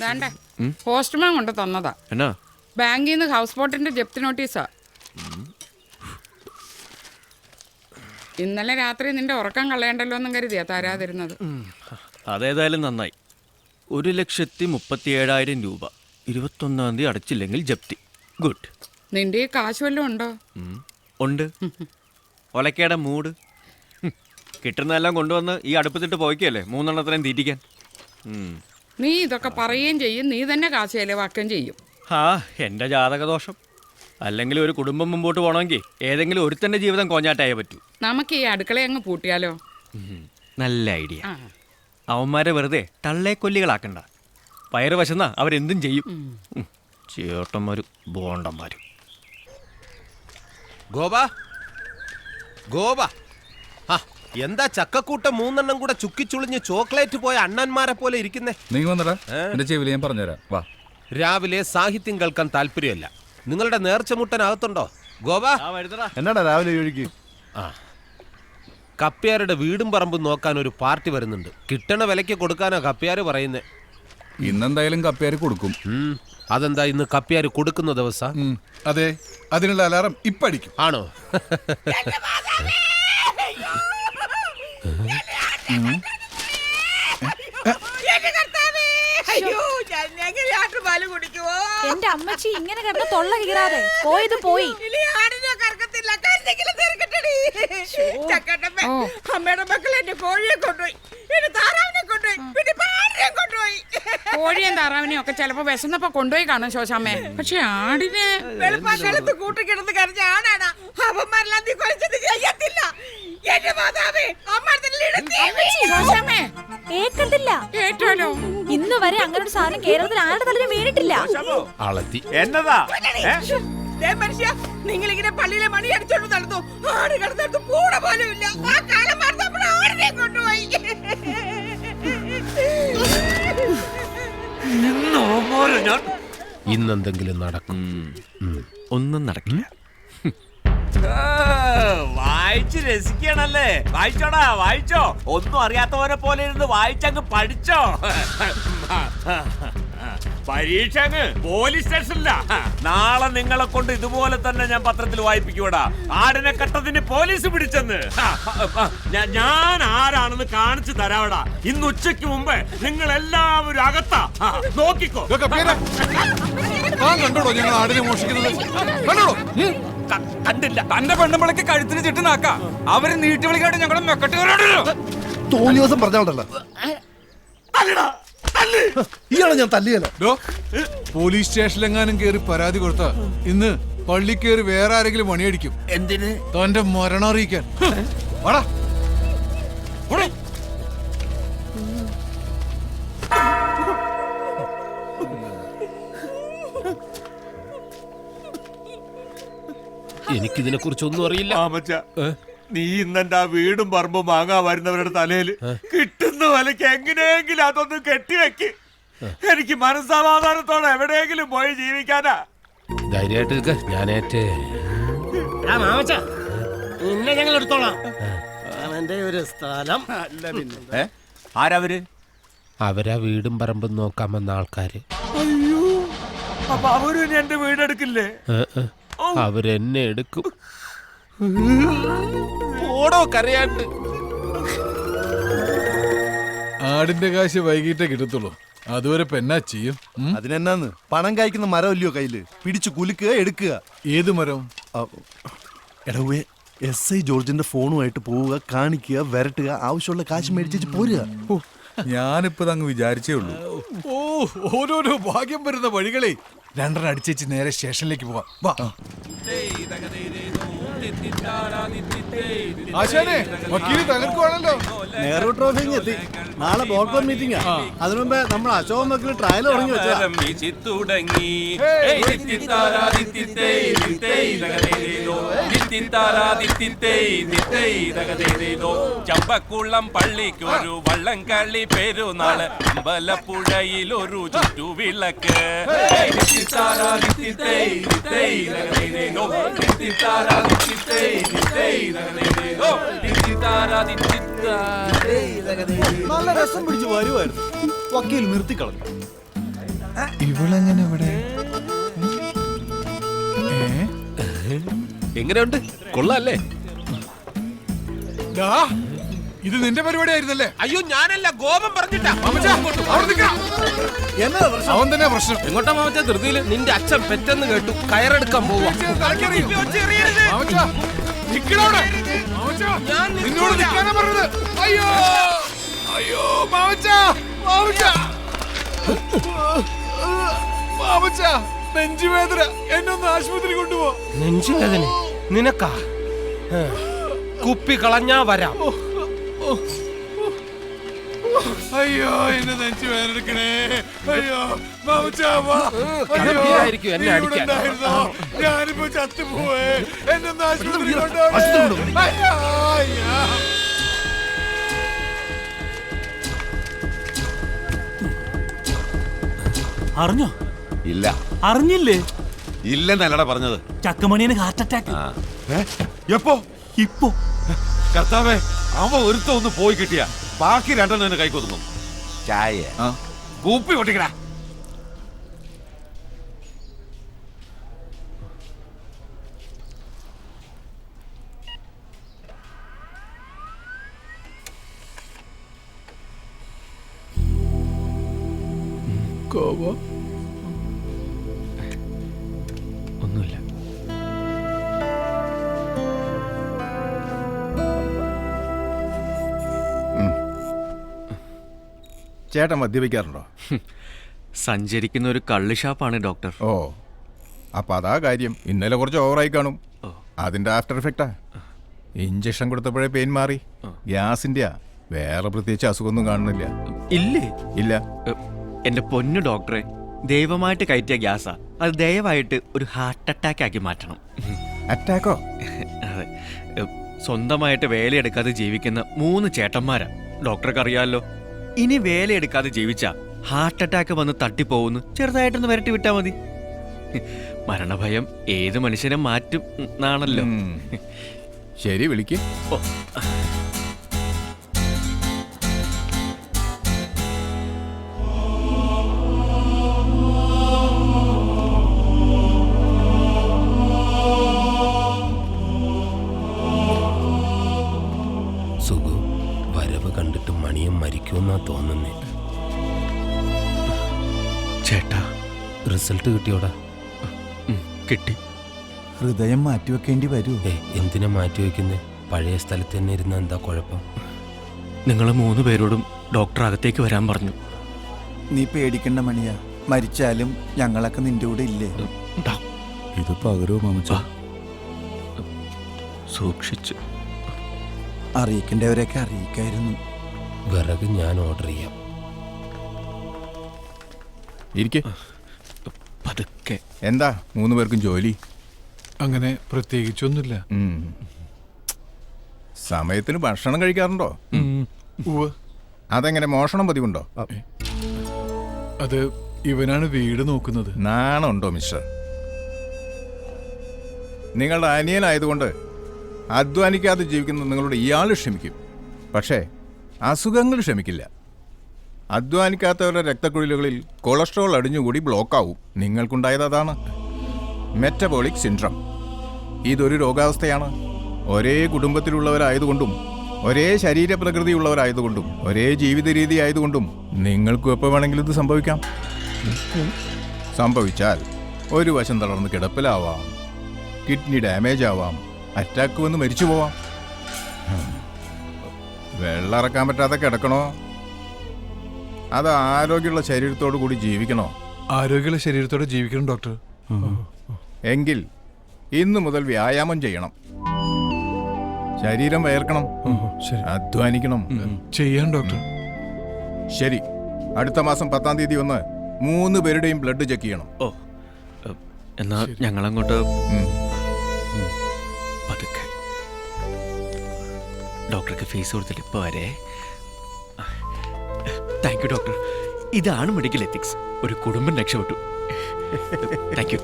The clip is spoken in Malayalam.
വേണ്ടേ? പോസ്റ്റ്മാൻ കൊണ്ട് തന്നതാ. എന്നാ? ബാങ്കിൽ നിന്ന് ഹൗസ് ബോട്ടിന്റെ ജപ്തി നോട്ടീസാ. ഇന്നലെ രാത്രി നിന്റെ ഉറക്കം കളയണ്ടല്ലോ എന്നും കരുതിയാ തരാതിരുന്നത്. അതേതായാലും നന്നായി. ഒരു ലക്ഷത്തി മുപ്പത്തി ഏഴായിരം രൂപ. ഇരുപത്തൊന്നാം തീയതി അടച്ചില്ലെങ്കിൽ ജപ്തി. ഗുഡ്. നിന്റെ ഈ കാശ് വല്ലതും ഉണ്ടോ? ഉണ്ട്. ഒലക്കയുടെ മൂട്. കിട്ടുന്നതെല്ലാം കൊണ്ടുവന്ന് ഈ അടുപ്പത്തിട്ട് പോയിക്കല്ലേ? മൂന്നെണ്ണത്തിനെയും തീറ്റിക്കാൻ. നീ ഇതൊക്കെ പറയുകയും ചെയ്യും നീ തന്നെ കാശ് ചെലവാക്കുകയും ചെയ്യും. ആ എന്റെ ജാതക ദോഷം അല്ലെങ്കിൽ ഒരു കുടുംബം മുമ്പോട്ട് പോകണമെങ്കിൽ ഏതെങ്കിലും ഒരുത്തന്റെ ജീവിതം കോഞ്ഞാട്ടായേ പറ്റൂ. നമുക്ക് ഈ അടുക്കള അങ്ങ് പൂട്ടിയാലോ? നല്ല ഐഡിയ. ആ. അവന്മാരെ വെറുതെ തള്ളേ കൊല്ലികളാക്കണ്ട വയറ് വശന്ന അവരെന്തും ചെയ്യും. ചേട്ടന്മാര് ചേട്ടന്മാരും ബോണ്ടന്മാരും. ഗോപ? ഗോപ? ആ, എന്താ ചക്കക്കൂട്ട മൂന്നെണ്ണം കൂടെ ചുക്കിച്ചുളിഞ്ഞ് ചോക്ലേറ്റ് പോയ അണ്ണന്മാരെ പോലെ ഇരിക്കുന്നേ? നീ വന്നടാ. എന്റെ ചെവിൽ ഞാൻ പറഞ്ഞുതരാം. വാ. രാവിലെ സാഹിത്യം കേൾക്കാൻ താല്പര്യമല്ല. നിങ്ങളുടെ നേർച്ച മുട്ടനകത്തുണ്ടോ ഗോപ? ആ വരുന്നടാ. എന്നാടാ രാവിലെ ആ. കപ്പ്യാരുടെ വീടും പറമ്പും നോക്കാൻ ഒരു പാർട്ടി വരുന്നുണ്ട്. കിട്ടണ വിലയ്ക്ക് കൊടുക്കാനാ കപ്പ്യാര് പറയുന്നേ. ഇന്നെന്തായാലും കപ്പിയാർ കൊടുക്കും. ഉം, അതെന്താ ഇന്ന് കപ്പ്യാര് കൊടുക്കുന്ന ദിവസം? ഉം, അതെ അതിനുള്ള അലാറം ഇപ്പടിക്കും. ആണോ? അയ്യോ! എന്റെ അമ്മച്ചി ഇങ്ങനെ കിടന്ന് തൊള്ള കീറാതെ. പോയത് പോയി. അമ്മയുടെ മക്കൾ എന്റെ കോഴിയെ കൊണ്ടുപോയി. എന്റെ താറാവിനെ കൊണ്ടുപോയി. പിന്നെ കൊണ്ടുപോയി. കോഴിയും താറാവിനെയും ഒക്കെ ചിലപ്പോ വിശന്നപ്പോ കൊണ്ടുപോയി കാണും ശോശാമ്മേ. പക്ഷെ ആടിനെ വെളുപ്പാക്കാലത്ത് കൂട്ടിക്കിടന്ന് കരഞ്ഞ ആടാണ് അവന്മാരെല്ലാം നീ കൊലച്ചത് ചെയ്യത്തില്ല. എന്റെ മാതാവേ ഇന്ന് വരെ അങ്ങനെ ഒരു സാധനം കേരളത്തിൽ ആരുടെ തലയിൽ വീണിട്ടില്ല. അളത്തി. എന്നതാ? മനുഷ്യ നിങ്ങൾ ഇങ്ങനെ പള്ളിയിലെ മണി അടിച്ചോണ്ട് നടന്നു. ആട് കിടന്നിടത്ത് പൂട പോലും ഇല്ല. ആ കാലം ആടിനെ കൊണ്ടുപോയി. ഇന്നെന്തെങ്കിലും നടക്കും. ഒന്നും നടക്കില്ല. വായിച്ച് രസിക്കണല്ലേ? വായിച്ചോടാ വായിച്ചോ. ഒന്നും അറിയാത്തവരെ പോലെ ഇരുന്ന് വായിച്ചങ്ങ് പഠിച്ചോ. പരീക്ഷ അങ്ങ് പോലീസ് സ്റ്റേഷനില്ല നാളെ നിങ്ങളെ കൊണ്ട് ഇതുപോലെ തന്നെ ഞാൻ പത്രത്തിൽ വായിപ്പിക്കൂടാ ആടിനെ കട്ടതിന് പോലീസ് പിടിച്ചെന്ന്. ഞാൻ ആരാണെന്ന് കാണിച്ചു തരാവടാ. ഇന്ന് ഉച്ചയ്ക്ക് മുമ്പ് നിങ്ങൾ എല്ലാവരും അകത്താ. നോക്കിക്കോ. കണ്ടോ ഞങ്ങൾ ആടിനെ മോഷിക്കുന്നത്? കണ്ടോടോ? ക- കണ്ടില്ല. തന്റെ പെണ്ണുമ്പളക്ക് കഴുത്തിന് ചുറ്റുനാക്ക അവർ നീട്ടി വിളിക്കാണ്ട് ഞങ്ങളെ മെക്കട്ട് തോന്നിയ ദിവസം പറഞ്ഞോണ്ടല്ലോ ഇയാളെ ഞാൻ തല്ലിയല്ലോ. ഡോ, പോലീസ് സ്റ്റേഷനിലെങ്ങാനും കേറി പരാതി കൊടുത്ത ഇന്ന് പള്ളി കേറി വേറെ ആരെങ്കിലും പണിയടിക്കും. എന്തിന്? തന്റെ മരണം അറിയിക്കാൻ. വാടാ. എനിക്കിതിനെ കുറിച്ചൊന്നും അറിയില്ല. മാമച്ച നീ ഇന്നെന്റെ ആ വീടും പറമ്പും വാങ്ങാൻ വരുന്നവരുടെ തലയിൽ കിട്ടുന്ന വലയ്ക്ക് എങ്ങനെയെങ്കിലും അതൊന്ന് കെട്ടിവെക്ക്. എനിക്ക് മനസ്സമാധാനത്തോടെ എവിടെയെങ്കിലും പോയി ജീവിക്കാനാ. ധൈര്യമായിട്ട് ഞാനേറ്റ് നിന്നെ ഞങ്ങൾ എടുത്തോളാം. അവന്റെ ഒരു സ്ഥലം. ആരവര് അവരാ? വീടും പറമ്പും നോക്കാൻ വന്ന ആൾക്കാര്. അപ്പൊ അവരും എന്റെ വീടെടുക്കില്ലേ. അവരെന്നെ എടുക്കും. ഓടോ കരയാണ്ട്. ആടിന്റെ കാശ് വൈകിട്ടേ കിട്ടത്തുള്ളൂ. അതുവരെ പെന്നാ ചെയ്യും? ഉം? അതിനെന്നാന്ന്? പണം കായ്ക്കുന്ന മരം ഇല്ലയോ കയ്യിൽ? പിടിച്ചു കുലുക്കുക എടുക്കുക. ഏത് മരം? എടവേ എസ് ഐ ജോർജിന്റെ ഫോണുമായിട്ട് പോവുക കാണിക്കുക വരട്ടുക ആവശ്യമുള്ള കാശ് മേടിച്ചു പോരുക. ഞാനിപ്പോ അങ്ങ് വിചാരിച്ചേ ഉള്ളൂ. ഓ ഓരോരോ ഭാഗ്യം വരുന്ന വഴികളെ. രണ്ടെണ്ണം അടിച്ചേച്ച് നേരെ സ്റ്റേഷനിലേക്ക് പോവാം. വാ. ആശാനെ വക്കീൽ തകർക്കുവാണല്ലോ നെഹ്റു ട്രോഫി ഇങ്ങ് എത്തി. നാളെ ബോർഡ് മീറ്റിംഗാ അതിനു മുമ്പേ നമ്മൾ അശോക് മക്കൾ ട്രയൽ തുടങ്ങി വെച്ചാ തുടങ്ങി ചമ്പക്കുളം പള്ളിക്കൊരു വള്ളം കളി പെരുന്നാൾ. അമ്പലപ്പുഴയിൽ ഒരു ചുറ്റുവിളക്ക്. നല്ല രസം പിടിച്ചു വരുമായിരുന്നു വക്കീൽ നിർത്തിക്കളഞ്ഞു. ഇവളെങ്ങനെ ഇവിടെ? ഏ? എങ്ങനെയുണ്ട്? കൊള്ളാല്ലേ? ദാ, ഇത് നിന്റെ പരിപാടി ആയിരുന്നല്ലേ അയ്യോ ഞാനല്ല ഗോപം പറഞ്ഞിട്ടാ. മാമച്ചാ, അവിടെ നിൽക്കാം. അവൻ തന്നെ പ്രശ്നം. എങ്ങോട്ടാ മാമച്ചാ ധൃതിയിൽ നിന്റെ അച്ഛൻ പെറ്റെന്ന് കേട്ടു കയറെടുക്കാൻ പോവാ. തലക്കറിയും. മാമച്ചാ, നിക്കടാ അവിടെ. മാമച്ചാ, നിന്നോട് നിൽക്കാനാ പറഞ്ഞത്. അയ്യോ. അയ്യോ മാമച്ചാ മാമച്ചാ. മാമച്ചാ നെഞ്ചുവേദന. എന്നെ ഒന്ന് ആശുപത്രി കൊണ്ടുപോ. നെഞ്ചുവേദന നിനക്കാ. കുപ്പി കളഞ്ഞാ വരാം. അയ്യോ എന്നെ നെഞ്ചു വേദനിക്കണേ. അയ്യോ മാമച്ചാ വാ. അയ്യോ, കടമ്പിയായിരിക്കും എന്നെ നീ ഇവിടെ അടിക്കാൻ. ഉണ്ടായിരുന്നോ? ഞാനിപ്പോ ചത്തുപോയേ എന്നെ ആശുപത്രി കൊണ്ടുപോകണേ. അയ്യോ അയ്യോ. അറിഞ്ഞോ? ഇല്ല. അറിഞ്ഞില്ലേ? ഇല്ലെന്നല്ലടാ പറഞ്ഞത്. ചക്കമണിയന് ഹാർട്ട് അറ്റാക്ക് എപ്പോ? ഇപ്പോ. കർത്താവേ അവ ഒരുത്ത ഒന്ന് പോയി കിട്ടിയ. ബാക്കി രണ്ടെണ്ണം എന്നെ കൈക്കൊതുന്നു ചായ. കൂപ്പി പൊട്ടിക്കടാ. ഒന്നുമില്ല ചേട്ടൻ മദ്യപിക്കാറുണ്ടോ? സഞ്ചരിക്കുന്ന ഒരു കള്ള് ഷാപ്പാണ് ഡോക്ടർ. ഓ അപ്പൊ അതാ കാര്യം. ഇന്നലെ കുറച്ച് ഓവറായി കാണും. അതിന്റെ ആഫ്റ്റർ എഫക്റ്റാ. ഇഞ്ചക്ഷൻ കൊടുത്തപ്പോഴേ പെയിൻ മാറി. ഗ്യാസിന്റെ വേറെ പ്രത്യേകിച്ച് അസുഖമൊന്നും കാണുന്നില്ല. ഇല്ലേ? ഇല്ല. എന്റെ പൊന്നു ഡോക്ടറെ ദൈവമായിട്ട് കയറ്റിയ ഗ്യാസാ. അത് ദയവായിട്ട് ഒരു ഹാർട്ട് അറ്റാക്ക് ആക്കി മാറ്റണം. അറ്റാക്കോ? അതെ. സ്വന്തമായിട്ട് വേലയെടുക്കാതെ ജീവിക്കുന്ന മൂന്ന് ചേട്ടന്മാരാ. ഡോക്ടർക്ക് അറിയാമല്ലോ ഇനി വേലയെടുക്കാതെ ജീവിച്ച ഹാർട്ട് അറ്റാക്ക് വന്ന് തട്ടിപ്പോവുന്നു ചെറുതായിട്ടൊന്ന് വരട്ടി വിട്ടാ മതി. മരണഭയം ഏത് മനുഷ്യനെ മാറ്റും എന്നാണല്ലോ ശരി വിളിക്ക്. ഓ. വരവ് കണ്ടിട്ട് മണിയും മരിക്കുമെന്നാ തോന്നുന്നേ. ചേട്ടാ റിസൾട്ട് കിട്ടിയോടാ? കിട്ടി. ഹൃദയം മാറ്റിവെക്കേണ്ടി വരൂ. ഏ എന്തിനാ മാറ്റി വെക്കുന്നേ പഴയ സ്ഥലത്ത് തന്നെ ഇരുന്ന എന്താ കുഴപ്പം? നിങ്ങൾ മൂന്ന് പേരോടും ഡോക്ടർ അകത്തേക്ക് വരാൻ പറഞ്ഞു. നീ പേടിക്കണ്ട മണിയ. മരിച്ചാലും ഞങ്ങളൊക്കെ നിന്റെ കൂടെ ഇല്ലേ? ഇത് പകരോ മാമച്ച വാ. സൂക്ഷിച്ച്. അറിയിക്കേണ്ടവരെയൊക്കെ അറിയിക്കായിരുന്നു. വിറക് ഞാൻ ഓർഡർ ചെയ്യാം. ഇരിക്കെ. പതുക്കെ. എന്താ? മൂന്ന് പേർക്കും ജോലി? അങ്ങനെ പ്രത്യേകിച്ചൊന്നുമില്ല. സമയത്തിന് ഭക്ഷണം കഴിക്കാറുണ്ടോ. അതെങ്ങനെ മോഷണം പതിവുണ്ടോ? അത് ഇവനാണ് വീട് നോക്കുന്നത്. നാണുണ്ടോ മിസ്റ്റർ? നിങ്ങളുടെ അനിയനായതുകൊണ്ട് അധ്വാനിക്കാതെ ജീവിക്കുന്ന നിങ്ങളുടെ ഇയാൾ ക്ഷമിക്കും. പക്ഷേ അസുഖങ്ങൾ ക്ഷമിക്കില്ല. അധ്വാനിക്കാത്തവരുടെ രക്തക്കുഴലുകളിൽ കൊളസ്ട്രോൾ അടിഞ്ഞുകൂടി ബ്ലോക്കാവും. നിങ്ങൾക്കുണ്ടായത് അതാണ്. Metabolic syndrome. ഇതൊരു രോഗാവസ്ഥയാണ്. ഒരേ കുടുംബത്തിലുള്ളവരായതുകൊണ്ടും ഒരേ ശരീരപ്രകൃതിയുള്ളവരായതുകൊണ്ടും ഒരേ ജീവിത രീതി ആയതുകൊണ്ടും നിങ്ങൾക്കും എപ്പോൾ വേണമെങ്കിലും ഇത് സംഭവിക്കാം? സംഭവിച്ചാൽ ഒരു വശം തളർന്ന് കിടപ്പിലാവാം. കിഡ്നി ഡാമേജ് ആവാം. അറ്റാക്ക് വന്ന് മരിച്ചു പോവാം. വെള്ളം ഇറക്കാൻ പറ്റാതെ കിടക്കണോ? അത് ആരോഗ്യമുള്ള ശരീരത്തോടു കൂടി ജീവിക്കണോ? ആരോഗ്യമുള്ള ശരീരത്തോടെ ജീവിക്കണം ഡോക്ടർ. എങ്കിൽ ഇന്നു മുതൽ വ്യായാമം ചെയ്യണം. ശരീരം വയർക്കണം ശരി. അധ്വാനിക്കണം. ചെയ്യാൻ ഡോക്ടർ. ശരി. അടുത്ത മാസം പത്താം തീയതി ഒന്ന് മൂന്ന് പേരുടെയും ബ്ലഡ് ചെക്ക് ചെയ്യണം. ഓ എന്നാൽ എന്നാ ഞങ്ങളങ്ങോട്ട്. പതുക്കെ. ഡോക്ടർക്ക് ഫീസ് കൊടുത്തിട്ട് ഇപ്പോൾ വരെ താങ്ക് യു ഡോക്ടർ ഇതാണ് മെഡിക്കൽ എത്തിക്സ് ഒരു കുടുംബം രക്ഷപ്പെട്ടു. Thank you